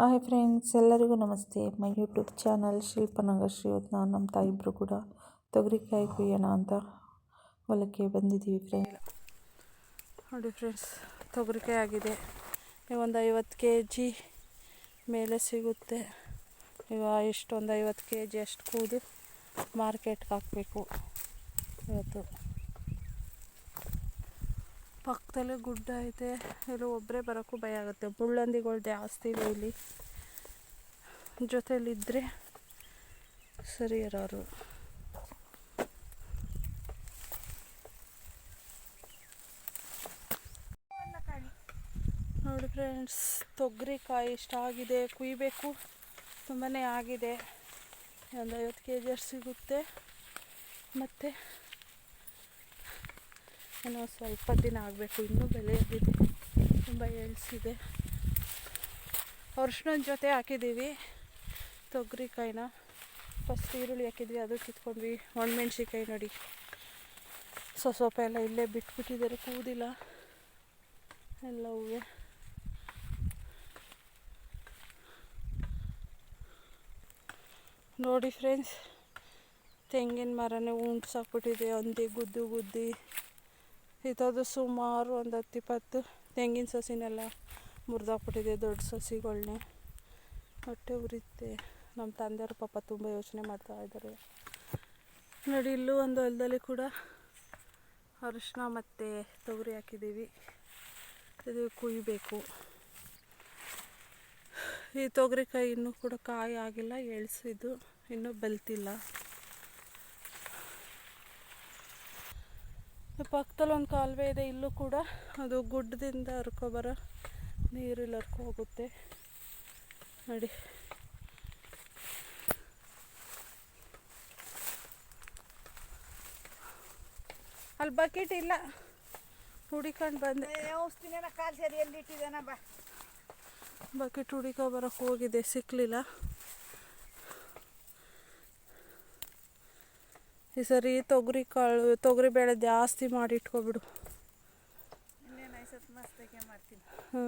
Hi friends, ಎಲ್ಲರಿಗೂ ನಮಸ್ತೆ. My YouTube channel ಶಿಲ್ಪನಗಶ್ರೀ ಇವತ್ತು ನಾನು ನಮ್ಮ ತಾಯಿಬ್ಬರು ಕೂಡ ತೊಗರಿಕಾಯಿ ಕುಯ್ಯೋಣ ಅಂತ ಹೊಲಕ್ಕೆ ಬಂದಿದ್ದೀವಿ ಫ್ರೆಂಡ್ ನೋಡಿ ಫ್ರೆಂಡ್ಸ್ ತೊಗರಿಕಾಯಿ ಆಗಿದೆ. ಒಂದು ಐವತ್ತು ಕೆ ಜಿ ಮೇಲೆ ಸಿಗುತ್ತೆ. ಈಗ ಇಷ್ಟೊಂದು ಐವತ್ತು ಕೆ ಜಿ ಅಷ್ಟು ಕೂದು ಮಾರ್ಕೆಟ್ಗೆ ಹಾಕಬೇಕು ಇವತ್ತು. ಪಕ್ಕದಲ್ಲೇ ಗುಡ್ಡ ಐತೆ. ಇಲ್ಲಿ ಒಬ್ಬರೇ ಬರೋಕ್ಕೂ ಭಯ ಆಗುತ್ತೆ. ಬುಳ್ಳಂದಿಗಳು ಜಾಸ್ತಿ ಇವೆ ಇಲ್ಲಿ. ಜೊತೆಯಲ್ಲಿದ್ದರೆ ಸರಿ ಇರೋರು. ನೋಡಿ ಫ್ರೆಂಡ್ಸ್ ತೊಗರಿಕಾಯಿ ಇಷ್ಟಾಗಿದೆ ಕುಯ್ಬೇಕು. ತುಂಬಾ ಆಗಿದೆ. ಒಂದು ಐವತ್ತು ಕೆ ಜಿ ಸಿಗುತ್ತೆ. ಮತ್ತು ಇನ್ನೂ ಸ್ವಲ್ಪ ದಿನ ಆಗಬೇಕು, ಇನ್ನೂ ಬೆಳೆ ಎದ್ದಿದೆ ತುಂಬ ಎಳ್ಸಿದೆ ಅರ್ಶಿನ ಜೊತೆ ಹಾಕಿದ್ದೀವಿ, ತೊಗರಿಕಾಯಿನ. ಫಸ್ಟ್ ಈರುಳ್ಳಿ ಹಾಕಿದ್ವಿ, ಅದು ಕಿತ್ಕೊಂಡ್ವಿ ಒಣಮೆಣ್ಸಿಕಾಯಿ ನೋಡಿ. ಸೊ ಸೊಪ್ಪ ಎಲ್ಲ ಇಲ್ಲೇ ಬಿಟ್ಬಿಟ್ಟಿದ್ದಾರೆ, ಕೂದಿಲ್ಲ. ಎಲ್ಲ ಹೂವೆ. ನೋಡಿ ಫ್ರೆಂಡ್ಸ್ ತೆಂಗಿನ ಮರನೇ ಉಂಟ್ಸಾಕ್ಬಿಟ್ಟಿದೆ ಹಂದಿ, ಗುದ್ದು, ಗುದ್ದಿ. ಇತ್ತದು ಸುಮಾರು ಒಂದು ಹತ್ತು ಇಪ್ಪತ್ತು ತೆಂಗಿನ ಸಸಿನೆಲ್ಲ ಮುರಿದಾಕ್ಬಿಟ್ಟಿದೆ ದೊಡ್ಡ ಸಸಿಗಳನ್ನೇ ಹೊಟ್ಟೆ ಉರಿತೆ ನಮ್ಮ ತಂದೆಯವರು ಪಾಪ ತುಂಬ ಯೋಚನೆ ಮಾಡ್ತಾ ಇದ್ದಾರೆ. ನೋಡಿ, ಇಲ್ಲೂ ಒಂದು ಹೊಲದಲ್ಲಿ ಕೂಡ ಅರಿಶಿನ ಮತ್ತು ತೊಗರಿ ಹಾಕಿದ್ದೀವಿ. ಇದು ಕುಯ್ಬೇಕು. ಈ ತೊಗರಿಕಾಯಿ ಇನ್ನೂ ಕೂಡ ಕಾಯಿ ಆಗಿಲ್ಲ, ಎಳ್ಸಿದ್ದು ಇನ್ನೂ ಬಲ್ತಿಲ್ಲ. ಪಕ್ಕದಲ್ಲಿ ಒಂದು ಕಾಲುವೆ ಇದೆ ಇಲ್ಲೂ ಕೂಡ ಅದು ಗುಡ್ಡದಿಂದ ಹರ್ಕೊಬರೋ ನೀರಲ್ಲಿ ಹರ್ಕೊ ಹೋಗುತ್ತೆ. ನೋಡಿ. ಅಲ್ಲಿ ಬಕೆಟ್ ಇಲ್ಲ. ಹುಡಿಕೊಂಡು ಬಂದೆ. ಔಷಧಿನ ಕಾಲು ಸೇರಿ ಎಲ್ಲಿ ಇಟ್ಟಿದ್ದಾನ ಬಾ. ಬಕೆಟ್ ಹುಡಿಕೋ ಬರೋಕ್ಕೆ ಹೋಗಿದೆ ಸಿಕ್ಕಲಿಲ್ಲ ಈ ಸರಿ ತೊಗರಿ ಕಾಳು, ತೊಗರಿ ಬೇಳೆ ಜಾಸ್ತಿ ಮಾಡಿ ಇಟ್ಕೊಬಿಡು. ಹ್ಞೂ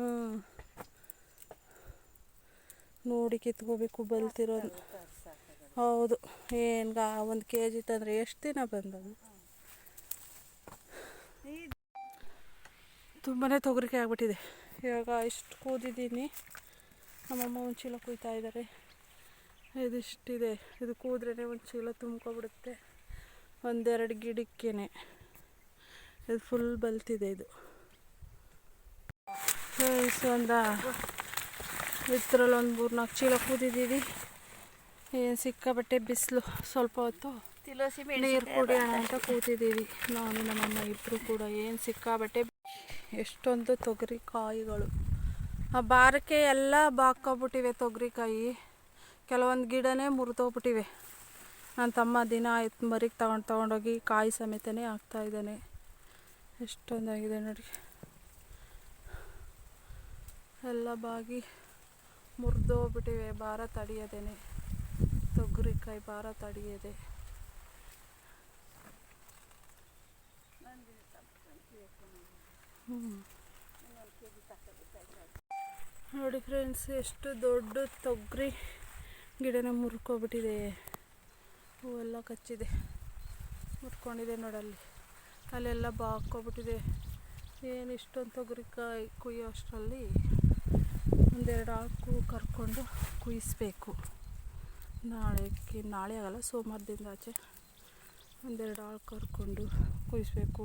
ನೋಡಿ ಕಿತ್ಕೋಬೇಕು ಬಲ್ತಿರೋದು ಹೌದು. ಏನು ಒಂದು ಕೆ ಜಿ ತಂದರೆ ಎಷ್ಟು ದಿನ ಬಂದವು ತುಂಬಾ ತೊಗರಿಕೆ ಆಗ್ಬಿಟ್ಟಿದೆ. ಇವಾಗ ಇಷ್ಟು ಕೂದಿದ್ದೀನಿ. ನಮ್ಮಮ್ಮ ಒಂದು ಚೀಲ ಕುಯ್ತಾ ಇದ್ದಾರೆ ಇದಿಷ್ಟಿದೆ. ಇದು ಕೂದ್ರೇ ಒಂದು ಚೀಲ ತುಂಬ್ಕೊಬಿಡುತ್ತೆ. ಒಂದೆರಡು ಗಿಡಕ್ಕೇನೆ. ಇದು ಫುಲ್ ಬಲ್ತಿದೆ ಇದು. ಒಂದು ಇದ್ರಲ್ಲಿ ಒಂದು ಮೂರು ನಾಲ್ಕು ಚೀಲ ಕೂದಿದ್ದೀವಿ ಏನು ಸಿಕ್ಕಾಬಟ್ಟೆ ಬಿಸಿಲು ಸ್ವಲ್ಪ ಹೊತ್ತು ನೀರು ಕುಡಿಯೋಣ ಅಂತ ಕೂತಿದ್ದೀವಿ ನಾನು ನಮ್ಮಮ್ಮ ಇಬ್ಬರು ಕೂಡ ಏನು ಸಿಕ್ಕಾಬಟ್ಟೆ ಎಷ್ಟೊಂದು ತೊಗರಿ ಕಾಯಿಗಳು ಆ ಬಾರಕ್ಕೆ ಎಲ್ಲ ಬಾಕ್ಕೊಬಿಟ್ಟಿವೆ ತೊಗರಿಕಾಯಿ. ಕೆಲವೊಂದು ಗಿಡನೇ ಮುರಿದೋಗ್ಬಿಟ್ಟಿವೆ. ನನ್ನ ತಮ್ಮ ದಿನ ಆಯ್ತು, ಮರಿಗೆ ತಗೊಂಡು, ತಗೊಂಡೋಗಿ ಕಾಯಿ ಸಮೇತನೇ ಹಾಕ್ತಾ ಇದ್ದಾನೆ. ಎಷ್ಟೊಂದಾಗಿದೆ ನೋಡಿ. ಎಲ್ಲ ಬಾಗಿ ಮುರಿದೋಗ್ಬಿಟ್ಟಿವೆ ಭಾರ ತಡಿಯೋದೇನೆ. ತೊಗರಿಕಾಯಿ ಭಾರ ತಡಿಯೋದೆ. ನೋಡಿ ಫ್ರೆಂಡ್ಸ್, ಎಷ್ಟು ದೊಡ್ಡ ತೊಗರಿ ಗಿಡನ ಮುರ್ಕೊಬಿಟ್ಟಿದೆ. ಹೂವೆಲ್ಲ ಕಚ್ಚಿದೆ. ಮುರ್ಕೊಂಡಿದೆ ನೋಡಲ್ಲಿ. ಅಲ್ಲೆಲ್ಲ ಬಾಕೋಬಿಟ್ಟಿದೆ ಏನು ಇಷ್ಟೊಂದು ತೊಗರಿಕಾಯಿ ಕುಯ್ಯೋ ಅಷ್ಟರಲ್ಲಿ ಒಂದೆರಡು ಹಾಕು ಕರ್ಕೊಂಡು ಕುಯಿಸ್ಬೇಕು. ನಾಳೆಕ್ಕೆ ನಾಳೆ ಆಗಲ್ಲ, ಸೋಮವಾರದಿಂದ ಆಚೆ. ಒಂದೆರಡು ಆಳು ಕರ್ಕೊಂಡು ಕುಯಿಸ್ಬೇಕು.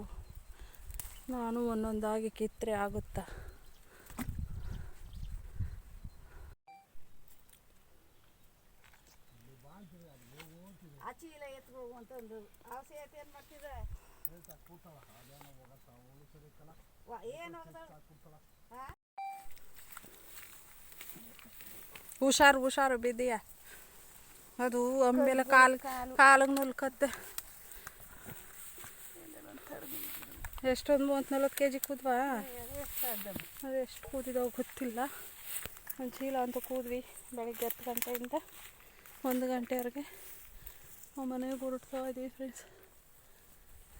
ನಾನು ಒಂದೊಂದಾಗಿ ಕಿತ್ತರೆ ಆಗುತ್ತಾ ಆ ಅಂತ ಒಂದು ಆಸೆ ಏನು ಏನು ಹುಷಾರು ಹುಷಾರು ಬಿದ್ದೀಯ? ಅದು ಆಮೇಲೆ ಕಾಲು ಕಾಲಿಗೆ ನುಲ್ಕತ್ತೆ. ಎಷ್ಟೊಂದು ಮೂವತ್ತು ನಲ್ವತ್ತು ಕೆ ಜಿ ಕೂದ್ವಾ? ಅದು ಎಷ್ಟು ಕೂದಿದಾವ ಗೊತ್ತಿಲ್ಲ. ಒಂದು ಚೀಲ ಅಂತ ಕೂದ್ವಿ ಬೆಳಗ್ಗೆ ಹತ್ತು ಗಂಟೆಯಿಂದ ಒಂದು ಗಂಟೆವರೆಗೆ. ಮನೆಗೆ ಹೊರಡ್ತಾ ಇದ್ದೀವಿ ಫ್ರೆಂಡ್ಸ್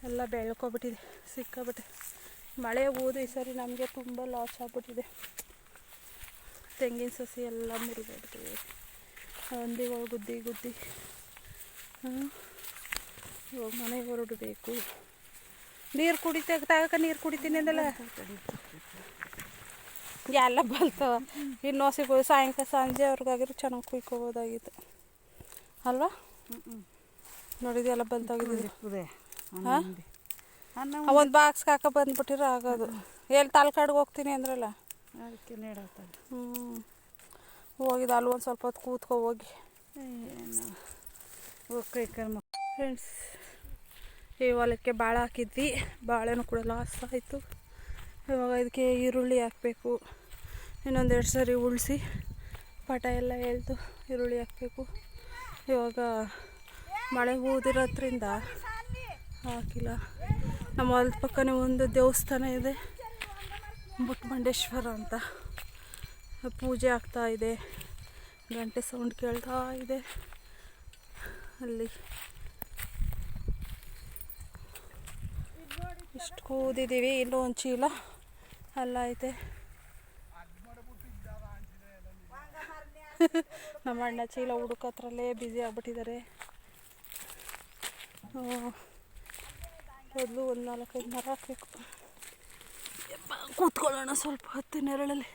ಎಲ್ಲ ಬೆಳ್ಕೊಬಿಟ್ಟಿದೆ, ಸಿಕ್ಕಾಬಿಟ್ಟೆ. ಮಳೆ ಹೋದ ಈ ಸರಿ ನಮಗೆ ತುಂಬ ಲಾಸ್ ಆಗ್ಬಿಟ್ಟಿದೆ. ತೆಂಗಿನ ಸಸಿ ಎಲ್ಲ ಮುರಿದೋಗ್ತವೆ ಹಂದಿಗಳು ಗುದ್ದಿ ಗುದ್ದಿ. ಇವಾಗ ಮನೆಗೆ ಹೊರಡಬೇಕು ನೀರು ಕುಡಿತ ತಾಗಕ ನೀರು ಕುಡಿತೀನಿ ಅಂದಲ್ಲ? ಎಲ್ಲ ಬಲ್ತವ. ಇನ್ನು ಸಿಗ್ಬೋದು ಸಾಯಂಕಾಲ ಸಂಜೆ ಅವ್ರಿಗಾಗಿರೋ ಚೆನ್ನಾಗಿ ಕುಯ್ಕೋಬೋದಾಗಿತ್ತು. ಅಲ್ವಾ? ನೋಡಿದೆಲ್ಲ ಬಲ್ತಾಗಿದ್ದು ಕುದೆ ಹಾ? ಅನ್ನ ಒಂದು ಬಾಕ್ಸ್ ಹಾಕ ಬಂದ್ಬಿಟ್ಟಿರೋ ಆಗೋದು. ಎಲ್ಲಿ ತಾಲ್ಕಾಡ್ಗೆ ಹೋಗ್ತೀನಿ ಅಂದ್ರಲ್ಲ. ಹ್ಞೂ ಹೋಗಿದ್ದು ಅಲ್ಲಿ ಒಂದು ಸ್ವಲ್ಪ ಹೊತ್ತು ಕೂತ್ಕೊ ಹೋಗಿ. ಏನು ಹೋಗ್ಕೈ ಕರ್ಮ. ಫ್ರೆಂಡ್ಸ್ ಈ ಹೊಲಕ್ಕೆ ಬಾಳೆ ಹಾಕಿದ್ವಿ. ಬಾಳೆನೂ ಕೂಡ ಲಾಸ್ ಆಯಿತು. ಇವಾಗ ಇದಕ್ಕೆ ಈರುಳ್ಳಿ ಹಾಕಬೇಕು. ಇನ್ನೊಂದೆರಡು ಸರಿ ಉಳಿಸಿ ಪಟ ಎಲ್ಲ ಎಳೆದು ಈರುಳ್ಳಿ ಹಾಕಬೇಕು. ಇವಾಗ ಮಳೆ ಊದಿರೋದ್ರಿಂದ ಹಾಕಿಲ್ಲ ನಮ್ಮ ಹೊಲದ ಪಕ್ಕನೇ ಒಂದು ದೇವಸ್ಥಾನ ಇದೆ. ಮುಟ್ಮಂಡೇಶ್ವರ ಅಂತ. ಪೂಜೆ ಆಗ್ತಾ ಇದೆ. ಗಂಟೆ ಸೌಂಡ್ ಕೇಳ್ತಾ ಇದೆ. ಅಲ್ಲಿ ಇಷ್ಟು ಕೂದಿದ್ದೀವಿ ಇಲ್ಲೂ ಒಂದು ಚೀಲ ಅಲ್ಲ ಐತೆ. ನಮ್ಮ ಅಣ್ಣ ಚೀಲ ಹುಡುಕತ್ರಲ್ಲೇ ಬ್ಯುಸಿ ಆಗ್ಬಿಟ್ಟಿದ್ದಾರೆ. ಮೊದಲು ಒಂದು ನಾಲ್ಕೈದು ಮರ ಹಾಕಬೇಕು. ಕೂತ್ಕೊಳ್ಳೋಣ ಸ್ವಲ್ಪ ಹೊತ್ತು ನೆರಳಲ್ಲಿ.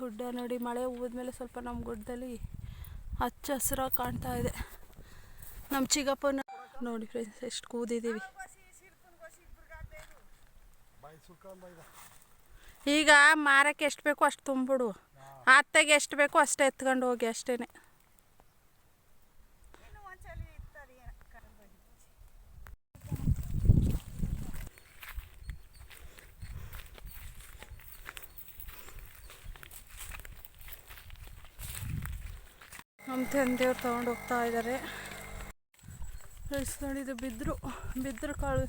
ಗುಡ್ಡ ನೋಡಿ, ಮಳೆ ಹೋದ್ಮೇಲೆ ಸ್ವಲ್ಪ ನಮ್ಮ ಗುಡ್ಡದಲ್ಲಿ ಹಚ್ಚ ಹಸಿರಾಗಿ ಕಾಣ್ತಾ ಇದೆ. ನಮ್ಮ ಚಿಗಪ್ಪನ ನೋಡಿ ಫ್ರೆಂಡ್ಸ್ ಎಷ್ಟು ಕೂದಿದ್ದೀವಿ ಈಗ ಮಾರಕ್ಕೆ ಎಷ್ಟು ಬೇಕೋ ಅಷ್ಟು ತುಂಬಿಡು ಅತ್ತೆಗೆ ಎಷ್ಟು ಬೇಕೋ ಅಷ್ಟೇ ಎತ್ಕೊಂಡು ಹೋಗಿ ಅಷ್ಟೇನೆ. ನಮ್ಮ ತಂದೆಯವ್ರು ತೊಗೊಂಡು ಹೋಗ್ತಾ ಇದ್ದಾರೆ. ನೋಡಿ, ಇದು ಬಿದ್ದರು ಬಿದ್ದರು ಕಾಳು.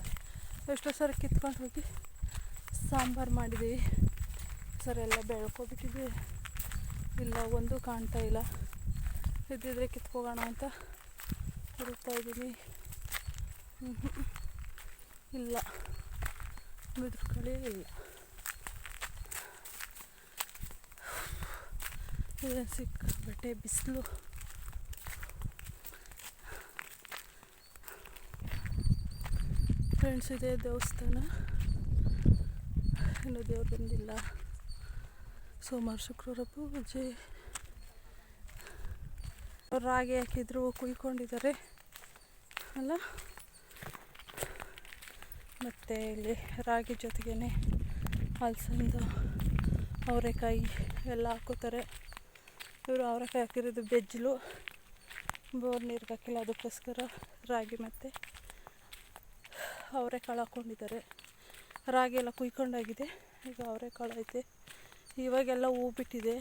ಎಷ್ಟೋ ಸರಿ ಕಿತ್ಕೊಂಡು ಹೋಗಿ ಸಾಂಬಾರು ಮಾಡಿದ್ದೀವಿ ಸರ್, ಎಲ್ಲ ಬೆಳ್ಕೊಬಿಟ್ಟಿದ್ವಿ ಇಲ್ಲ, ಒಂದು ಕಾಣ್ತಾ ಇಲ್ಲ. ಇದ್ದಿದ್ರೆ ಕಿತ್ಕೋಗೋಣ ಅಂತ ಹುಡುಕ್ತಾ ಇದ್ದೀನಿ. ಇಲ್ಲ. ಬಿದ್ರು ಕಾಳೇ ಇಲ್ಲ. ಸಿಕ್ಕಾಬಟ್ಟೆ ಬಿಸಿಲು. ಫ್ರೆಂಡ್ಸ್ ಇದೆ, ದೇವಸ್ಥಾನ. ಇನ್ನು ದೇವ್ರು ಬಂದಿಲ್ಲ. ಸೋಮವಾರ, ಶುಕ್ರವಾರ ಪೂಜೆ. ಅವ್ರು ರಾಗಿ ಹಾಕಿದ್ರು, ಕುಯ್ಕೊಂಡಿದ್ದಾರೆ. ಅಲ್ಲ? ಮತ್ತು ಇಲ್ಲಿ ರಾಗಿ ಜೊತೆಗೇ ಅಲಸಂದ ಅವರೆಕಾಯಿ ಎಲ್ಲ ಹಾಕೋತಾರೆ ಇವರು ಅವರೆಕಾಯಿ ಹಾಕಿರೋದು ಬೆಜ್ಜಲು. ಬೋರ್ ನೀರಿಗೆ ಹಾಕಿಲ್ಲ, ಅದಕ್ಕೋಸ್ಕರ ರಾಗಿ ಮತ್ತು ಅವರೆಕಾಳು ಹಾಕ್ಕೊಂಡಿದ್ದಾರೆ ರಾಗಿ ಎಲ್ಲ ಕುಯ್ಕೊಂಡಾಗಿದೆ. ಈಗ ಅವರೆಕಾಳು ಐತೆ. ಇವಾಗೆಲ್ಲ ಹೂ ಬಿಟ್ಟಿದೆ.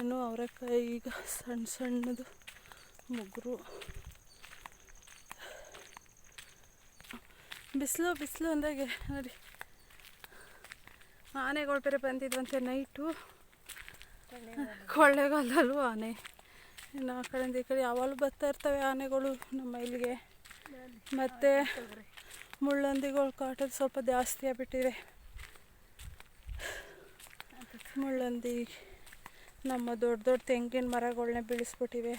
ಇನ್ನು ಅವರೆಕಾಯಿ ಈಗ ಸಣ್ಣ ಸಣ್ಣದು ಮುಗ್ರು. ಬಿಸಿಲು ಬಿಸಿಲು ಅಂದಾಗೆ, ನೋಡಿ. ಆನೆಗಳು ಬೇರೆ ಬಂದಿದ್ವಂತೆ ನೈಟು. ಕೊಳ್ಳೆಗಾಲದಲ್ಲೂ ಆನೆ. ಇನ್ನು ಆ ಕಡೆಯಿಂದ ಈ ಕಡೆ ಯಾವಾಗಲೂ ಬರ್ತಾ ಇರ್ತವೆ ಆನೆಗಳು ನಮ್ಮ ಇಲ್ಲಿಗೆ. ಮತ್ತು ಮುಳ್ಳಂದಿಗಳು ಕಾಟದ ಸ್ವಲ್ಪ ಜಾಸ್ತಿ ಆಗಿಬಿಟ್ಟಿದೆ. ಮುಳ್ಳಂದಿ ನಮ್ಮ ದೊಡ್ಡ ದೊಡ್ಡ ತೆಂಗಿನ ಮರಗಳನ್ನೇ ಬೆಳೆಸ್ಬಿಟ್ಟಿವೆ.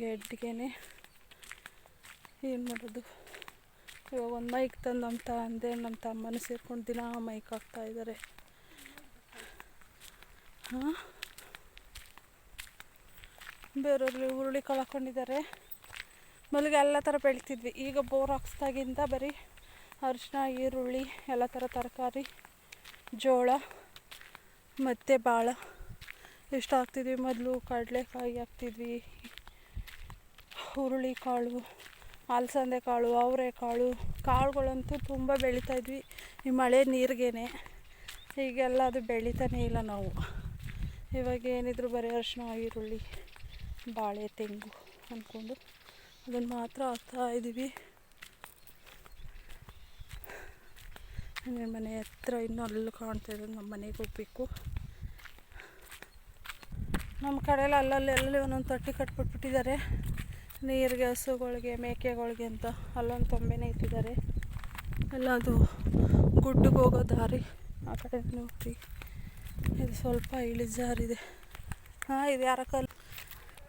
ಗೆಡ್ಗೆನೆ ಏನು ಮಾಡೋದು? ಇವಾಗ ಒಂದು ಮೈಕ್ ತಂದು ನಮ್ಮ ತಂದೆ ನಮ್ಮ ತಮ್ಮನ ಸೇರ್ಕೊಂಡು ದಿನ ಮೈಕ್ ಹಾಕ್ತಾ ಇದ್ದಾರೆ ಹಾಂ? ಬೇರೆಯವ್ರಲ್ಲಿ ಹುರುಳಿ ಕಳ್ಕೊಂಡಿದ್ದಾರೆ ಮೊದಲಿಗೆ ಎಲ್ಲ ಥರ ಬೆಳಿತಿದ್ವಿ. ಈಗ ಬೋರ್ ಹಾಕ್ಸ್ದಾಗಿಂದ ಬರೀ ಅರಿಶಿನ ಈರುಳ್ಳಿ, ಎಲ್ಲ ಥರ ತರಕಾರಿ, ಜೋಳ ಮತ್ತು ಭಾಳ ಇಷ್ಟು ಹಾಕ್ತಿದ್ವಿ ಮೊದಲು ಕಡಲೆಕಾಯಿ ಹಾಕ್ತಿದ್ವಿ. ಹುರುಳಿ ಕಾಳು, ಅಲಸಂದೆ ಕಾಳು ಅವರೆಕಾಳು ಕಾಳುಗಳಂತೂ ತುಂಬ ಬೆಳೀತಾಯಿದ್ವಿ ಈ ಮಳೆ ನೀರಿಗೇನೆ. ಈಗೆಲ್ಲ ಅದು ಬೆಳೀತಾನೆ ಇಲ್ಲ ನಾವು. ಇವಾಗ ಏನಿದ್ರು ಬರೀ ಅರಿಶಿನ ಈರುಳ್ಳಿ, ಬಾಳೆ, ತೆಂಗು ಅಂದ್ಕೊಂಡು ಅದನ್ನು ಮಾತ್ರ ಹಾಕ್ತಾ ಇದ್ದೀವಿ ನನ್ನ ಮನೆ ಹತ್ರ ಇನ್ನೂ ಅಲ್ಲಿ ಕಾಣ್ತಾ ಇರೋದು ನಮ್ಮ ಮನೆಗೆ ಹೋಗ್ಬೇಕು. ನಮ್ಮ ಕಡೆಯಲ್ಲಿ ಅಲ್ಲಲ್ಲಿ ಎಲ್ಲಲ್ಲಿ ಒಂದೊಂದು ತೊಟ್ಟಿ ಕಟ್ಬಿಟ್ಬಿಟ್ಟಿದ್ದಾರೆ. ನೀರಿಗೆ ಹಸುಗಳಿಗೆ ಮೇಕೆಗಳಿಗೆ ಅಂತ ಅಲ್ಲೊಂದು ತೊಂಬೆನೇ ಇಟ್ಟಿದ್ದಾರೆ. ಎಲ್ಲ ಅದು ಗುಡ್ಡಕ್ಕೆ ಹೋಗೋ ದಾರಿ. ಆ ಕಡೆ ಹೋಗ್ತೀವಿ ಇದು ಸ್ವಲ್ಪ ಇಳಿಜಾರಿದೆ. ಹಾಂ, ಇದು ಯಾರ ಕಲ್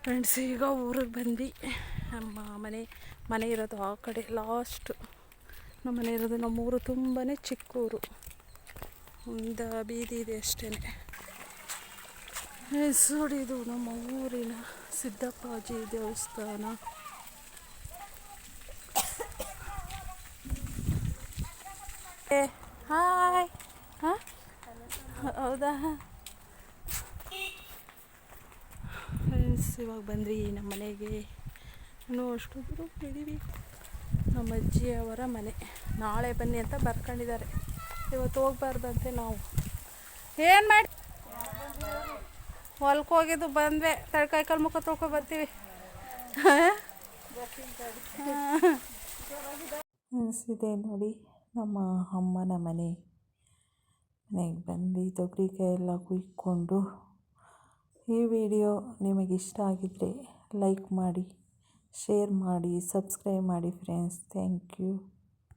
ಫ್ರೆಂಡ್ಸ್ ಈಗ ಊರಿಗೆ ಬಂದ್ವಿ. ನಮ್ಮ ಮನೆ ಮನೆ ಇರೋದು ಆ ಕಡೆ ಲಾಸ್ಟು ನಮ್ಮ ಮನೆ ಇರೋದು ನಮ್ಮೂರು ತುಂಬಾ ಚಿಕ್ಕ ಊರು ಒಂದು ಬೀದಿ ಇದೆ ಅಷ್ಟೇ ಇದು ನಮ್ಮ ಊರಿನ ಸಿದ್ದಪ್ಪಾಜಿ ದೇವಸ್ಥಾನ. ಹಾಯ್. ಹಾಂ? ಹೌದಾ? ಫ್ರೆಂಡ್ಸ್ ಇವಾಗ ಬಂದ್ರಿ ನಮ್ಮ ಮನೆಗೆ. ಇನ್ನೂ ಅಷ್ಟು ದೂರ ಇದ್ದೀವಿ ನಮ್ಮ ಅಜ್ಜಿಯವರ ಮನೆ. ನಾಳೆ ಬನ್ನಿ ಅಂತ ಬರ್ಕೊಂಡಿದ್ದಾರೆ. ಇವತ್ತು ಹೋಗ್ಬಾರ್ದಂತೆ ನಾವು. ಏನು ಮಾಡಿ? ಹೊಲ್ಕ ಹೋಗಿದ್ದು ಬಂದ್ವೆ. ತಡ್ಕಾಯಿ ಕಾಲು ಮುಖ ತೊಳ್ಕೊ ಬರ್ತೀವಿ. ಅನಿಸಿದೆ ನೋಡಿ ನಮ್ಮ ಅಮ್ಮನ ಮನೆ. ಮನೆಗೆ ಬಂದು ತೊಗರಿಕಾಯಿ ಎಲ್ಲ ಕುಯ್ಕೊಂಡು ಈ ವಿಡಿಯೋ ನಿಮಗೆ ಇಷ್ಟ ಆಗಿದ್ದರೆ ಲೈಕ್ ಮಾಡಿ. ಶೇರ್ ಮಾಡಿ ಸಬ್ಸ್ಕ್ರೈಬ್ ಮಾಡಿ ಫ್ರೆಂಡ್ಸ್ ಥ್ಯಾಂಕ್ ಯು